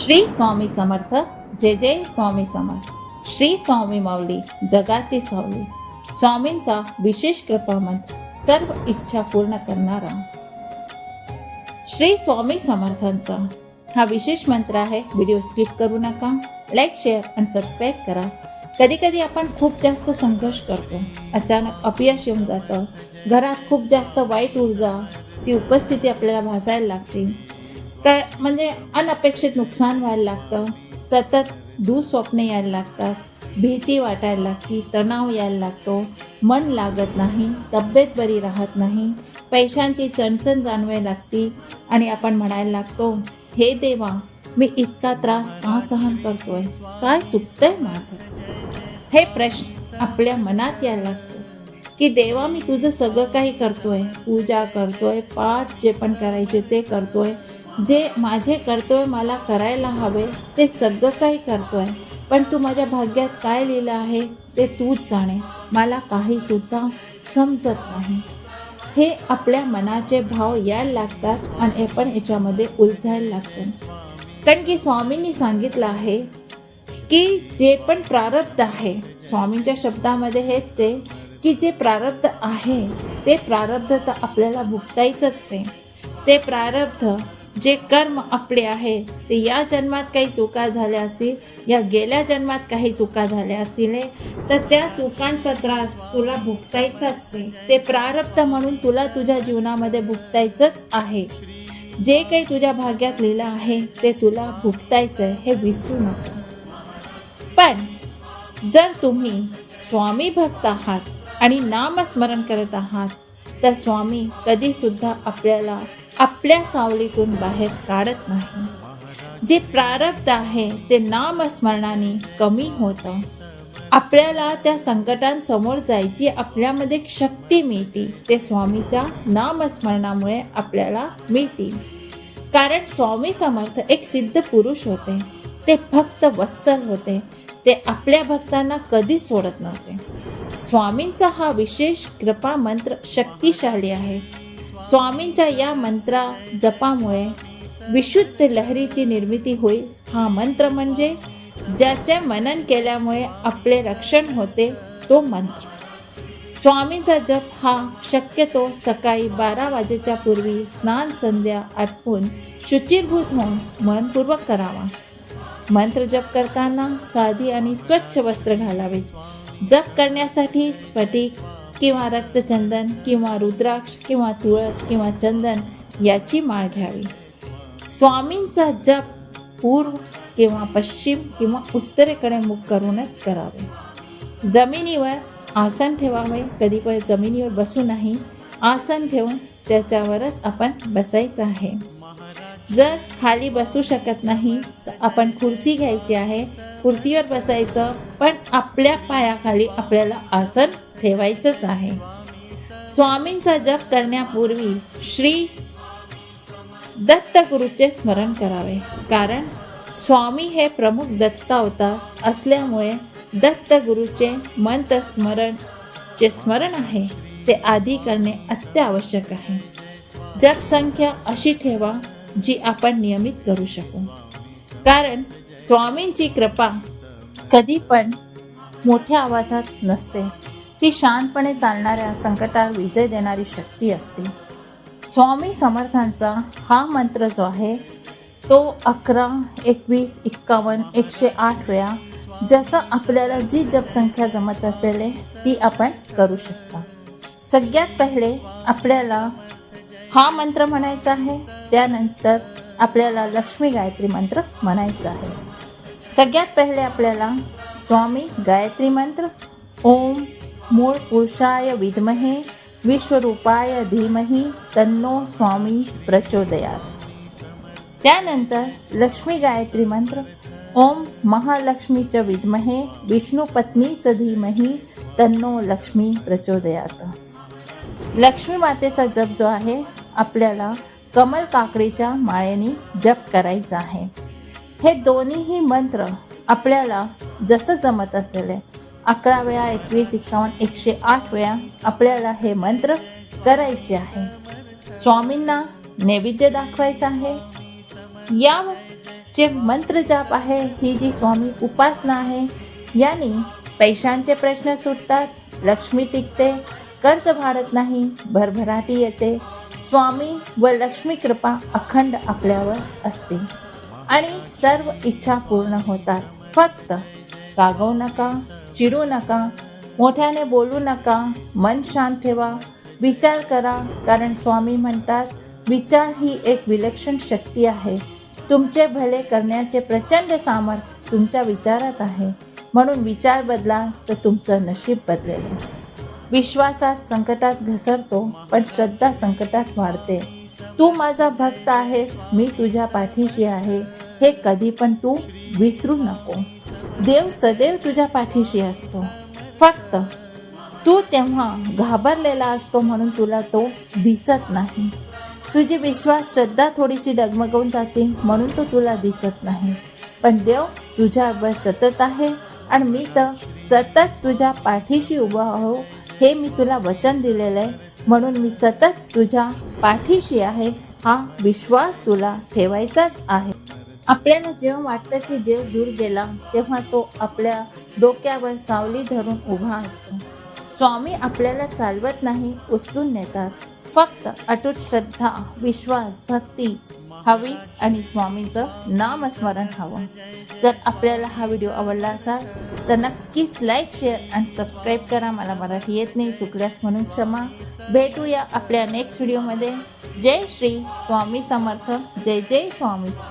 श्री स्वामी समर्थ जय जय स्वामी समर्थ. श्री स्वामी माऊली जगाची सावली. स्वामींचा विशेष कृपा मंत्र सर्व इच्छा पूर्ण करणारा. श्री स्वामी समर्थांचा हा विशेष मंत्र आहे व्हिडिओ स्किप करू नका. लाईक शेअर आणि सबस्क्राईब करा. कधी कधी आपण खूप जास्त संघर्ष करतो. अचानक अपयश येऊन जातं. घरात खूप जास्त वाईट ऊर्जाची उपस्थिती आपल्याला भासायला लागते. काय म्हणजे अनपेक्षित नुकसान व्हायला लागतं. सतत दुःस्वप्ने यायला लागतात. भीती वाटायला लागती तणाव यायला लागतो. मन लागत नाही तब्येत बरी राहत नाही पैशांची चणचण जाणवायला लागती आणि आपण म्हणायला लागतो हे देवा मी इतका त्रास का सहन करतोय? काय चुकतंय माझं? हे प्रश्न आपल्या मनात यायला लागतो. की देवा मी तुझं सगळं काही करतोय. पूजा करतोय पाठ जे पण करायचे ते करतोय. जे माझे कर्तव्य मला करायला हवे ते सगळं काही करतो आहे पण तू माझ्या भाग्यात काय लिहिलं आहे ते तूच जाणे. मला काहीसुद्धा समजत नाही. हे आपल्या मनाचे भाव यायला लागतात आणि आपण याच्यामध्ये उलझायला लागतो. कारण की स्वामींनी सांगितलं आहे की जे पण प्रारब्ध आहे स्वामींच्या शब्दामध्ये हेच ते की जे प्रारब्ध आहे ते प्रारब्ध तर आपल्याला भुगतायचंच आहे. ते प्रारब्ध जे कर्म आपले आहे ते या जन्मात काही चुका झाल्या असतील या गेल्या जन्मात काही चुका झाल्या असतील तर त्या चुकांचा त्रास तुला भुगतायचाच ते प्रारब्ध म्हणून तुला तुझ्या जीवनामध्ये भुगतायचंच आहे. जे काही तुझ्या भाग्यात लिहिलं आहे ते तुला भुगतायचं आहे हे विसरू नका. पण जर तुम्ही स्वामी भक्त आहात आणि नामस्मरण करत आहात तर स्वामी कधी सुद्धा आपल्याला आपल्या सावलीतून बाहेर काढत नाही. जे प्रारब्ध आहे ते नामस्मरणाने कमी होतं. आपल्याला त्या संकटांसमोर जायची आपल्यामध्ये शक्ती मिळते. ते स्वामीच्या नामस्मरणामुळे आपल्याला मिळतील कारण स्वामी समर्थ एक सिद्ध पुरुष होते. ते भक्त वत्सल होते. ते आपल्या भक्तांना कधीच सोडत नव्हते. स्वामींचा हा विशेष कृपा मंत्र शक्तिशाली आहे. स्वामींच्या या मंत्रा जपामुळे विशुद्ध लहरीची निर्मिती होईल. हा मंत्र म्हणजे ज्याचे मनन केल्यामुळे आपले रक्षण होते तो मंत्र. स्वामींचा जप हा शक्यतो सकाळी बारा वाजेच्या पूर्वी स्नान संध्या आटपून शुचिरभूत होऊन मनपूर्वक करावा. मंत्र जप करताना साधी आणि स्वच्छ वस्त्र घालावे. जप करण्यासाठी स्फटिक किंवा रक्तचंदन किंवा रुद्राक्ष किंवा तुळस किंवा चंदन याची माळ घ्यावी. स्वामींचा जप पूर्व किंवा पश्चिम किंवा उत्तरेकडे मुख करूनच करावे. जमिनीवर आसन ठेवावे. कधी पण जमिनीवर बसू नाही. आसन ठेवून त्याच्यावरच आपण बसायचं आहे. जर खाली बसू शकत नाही तर आपण खुर्ची घ्यायची आहे. खुर्चीवर बसायचं पण आपल्या पायाखाली आपल्याला आसन ठेवायचंच आहे. स्वामींचा जप करण्यापूर्वी श्री दत्तगुरूचे स्मरण करावे. कारण स्वामी हे प्रमुख दत्त अवतार असल्यामुळे दत्तगुरूचे मंत्र स्मरण जे स्मरण आहे ते आधी करणे अत्यावश्यक आहे. जप संख्या अशी ठेवा जी आपण नियमित करू शकू. कारण स्वामींची कृपा कधी पण मोठ्या आवाजात नसते. ती शांतपणे चालणाऱ्या संकटावर विजय देणारी शक्ती असते. स्वामी समर्थांचा हा मंत्र जो आहे तो अकरा एकवीस एक्कावन्न एकशे आठ वेळा जसं आपल्याला जी जपसंख्या जमत असेल ती आपण करू शकता. सगळ्यात पहिले आपल्याला हा मंत्र म्हणायचा आहे त्यानंतर आपल्याला लक्ष्मी गायत्री मंत्र म्हणायचा आहे. सगळ्यात पहिले आपल्याला स्वामी गायत्री मंत्र. ओम मूळ पुरुषाय विद्महे विश्वरूपाय धीमही तन्नो स्वामी प्रचोदयात. त्यानंतर लक्ष्मी गायत्री मंत्र. ओम महालक्ष्मीच विद्महे विष्णुपत्नीच धीमही तन्नो लक्ष्मी प्रचोदयात. लक्ष्मी मातेचा जप जो आहे आपल्याला कमल काकडीच्या माळेने जप करायचा आहे. हे दोन्हीही मंत्र आपल्याला जसं जमत असेल. अकरा वेळा एकवीस एकावन्न एकशे आठ वेळा आपल्याला हे मंत्र करायचे आहे. स्वामींना नैवेद्य दाखवायचं आहे. या जे मंत्र जाप आहे ही जी स्वामी उपासना आहे याने पैशांचे प्रश्न सुटतात लक्ष्मी टिकते कर्ज भाडत नाही भरभराटी येते. स्वामी व लक्ष्मी कृपा अखंड आपल्यावर असते. आणि सर्व इच्छा पूर्ण होतात. फक्त कागवू नका चिडू नका मोठ्याने बोलू नका मन शांत ठेवा विचार करा कारण स्वामी म्हणतात विचार ही एक विलक्षण शक्ती आहे. तुमचे भले करण्याचे प्रचंड सामर्थ्य तुमच्या विचारात आहे. म्हणून विचार बदला तर तुमचं नशीब बदलेल. विश्वासात संकटात घसरतो पण श्रद्धा संकटात वाढते. तू माझा भक्त आहेस मी तुझ्या पाठीशी आहे. हे कधी पण तू विसरू नको. देव सदैव तुझ्या पाठीशी असतो. फक्त तू तेव्हा घाबरलेला असतो म्हणून तुला तो दिसत नाही. तुझी विश्वास श्रद्धा थोडीशी डगमगून जाते म्हणून तो तुला दिसत नाही. पण देव तुझ्यावर सतत आहे आणि मी तर सतत तुझ्या पाठीशी उभा आहो. हे मी तुला वचन दिलेलं आहे. म्हणून मी सतत तुझ्या पाठीशी आहे. हा विश्वास तुला ठेवायचाच आहे. आपल्याला जेव्हा वाटतं की देव दूर गेला तेव्हा तो आपल्या डोक्यावर सावली धरून उभा असतो. स्वामी आपल्याला चालवत नाही उचलून नेतात. फक्त अटूट श्रद्धा विश्वास भक्ती हवी आणि स्वामींचं नामस्मरण हवं. जर आपल्याला हा व्हिडिओ आवडला असाल तर नक्कीच लाईक शेअर आणि सबस्क्राईब करा. मला मराठी येत नाही चुकल्यास म्हणून क्षमा. भेटूया आपल्या नेक्स्ट व्हिडिओमध्ये जय श्री स्वामी समर्थ. जय जय स्वामी.